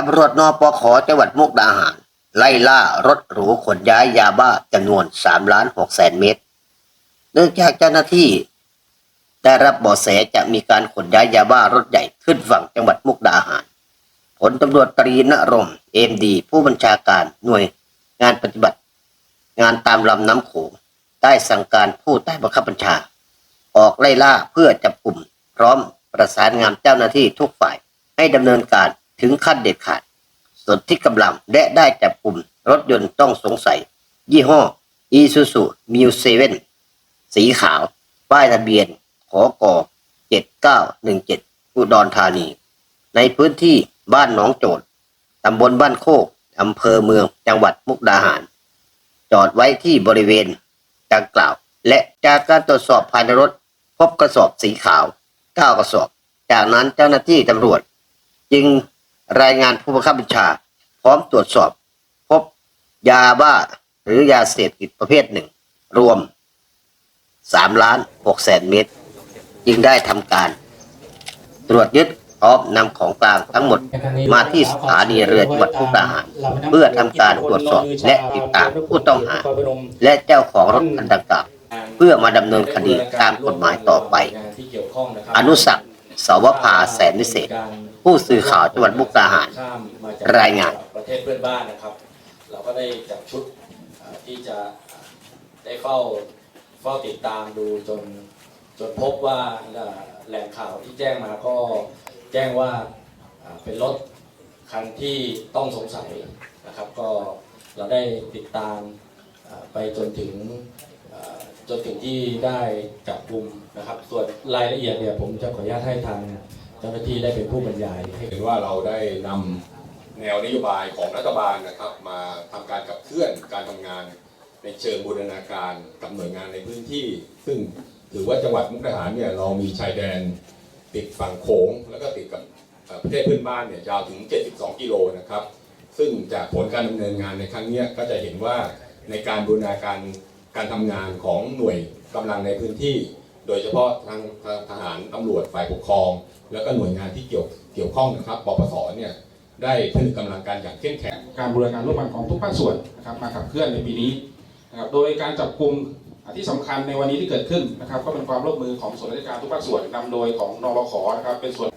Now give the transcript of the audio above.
ตำรวจนปขจังหวัดมุกดาหาร ไล่ล่ารถหรูขนย้ายยาบ้าจำนวน3ล้าน6แสนเม็ดเนื่องจากเจ้าหน้าที่ ได้รับเบาะแสจะมีการขนย้ายยาบ้ารถใหญ่ขึ้นฝั่งจังหวัดมุกดาหารผลตำรวจตรีณรงเอ็มดี ผู้บัญชาการหน่วยงานปฏิบัติ งานตามลำน้ำโขงได้สั่งการผู้ใต้บังคับบัญชา ออกไล่ล่าเพื่อจับกลุ่ม พร้อมประสานงานเจ้าหน้าที่ทุกฝ่ายให้ดำเนินการ ถึงขั้นเด็ดขาดส่วนที่กำลังและได้จับกลุ่มรถยนต์ต้องสงสัย ยี่ห้อ Isuzu Mu 7สีขาว ป้ายทะเบียน ขอกอ7917 อุดรธานี ในพื้นที่บ้านหนองโจดตำบลบ้านโคกอำเภอเมืองจังหวัดมุกดาหาร จอดไว้ที่บริเวณดังกล่าว และจากการตรวจสอบภายในรถ พบกระสอบสีขาว 9 กระสอบ จากนั้นเจ้าหน้าที่ตำรวจ จึง รายงานผู้บังคับบัญชา พร้อมตรวจสอบ พบยาบ้าหรือยาเสพติดประเภทหนึ่ง รวม3ล้าน6แสนเม็ดจึงได้ทำการ ตรวจยึดพร้อมนำของกลางทั้งหมดมาที่สถานีเรือจังหวัดมุกดาหารเพื่อทำการตรวจสอบและติดตามผู้ต้องหา และเจ้าของรถคันดังกล่าวเพื่อมาดำเนินคดีตามกฎหมายต่อไป อนุสักดิ์สวภาแสนวิเศษ ผู้สื่อข่าวจังหวัดมุกดาหาร รายงาน ประเทศเพื่อนบ้านนะครับ เราก็ได้จัดชุดที่จะได้เฝ้าเฝ้าติดตามดูจนจนพบว่าแหล่งข่าวที่แจ้งมาก็แจ้งว่าเป็นรถคันที่ต้องสงสัยนะครับ ก็เราได้ติดตามไปจนถึงจนถึงที่ได้จับกลุ่มนะครับ ส่วนรายละเอียดเนี่ยผมจะขออนุญาตให้ทาง เจ้าหน้าที่ได้เป็นผู้บรรยายให้เห็นว่าเราได้นำแนวนโยบายของรัฐบาลนะครับ มาทำการขับเคลื่อนการทำงานในเชิงบูรณาการกับหน่วยงานในพื้นที่ ซึ่งถือว่าจังหวัดมุกดาหารเนี่ยเรามีชายแดนติดฝั่งโขงแล้วก็ติดกับประเทศเพื่อนบ้านเนี่ยยาวถึง 72 กิโลนะครับ ซึ่งจากผลการดำเนินงานในครั้งนี้ก็จะเห็นว่าในการบูรณาการการทำงานของหน่วยกำลังในพื้นที่ โดยเฉพาะทางทางทหารตำรวจฝ่ายปกครอง แล้วก็หน่วยงานที่เกี่ยวเกี่ยวข้องนะครับปปสเนี่ยได้ผนึกกำลังกันอย่างเข้มแข็งการบูรณาการร่วมกันของทุกภาคส่วนนะครับมาขับเคลื่อนในปีนี้นะครับโดยการจับกลุ่มที่สำคัญในวันนี้ที่เกิดขึ้นนะครับ ก็เป็นความร่วมมือของส่วนราชการทุกภาคส่วนนำโดยของนวขนะครับเป็นส่วน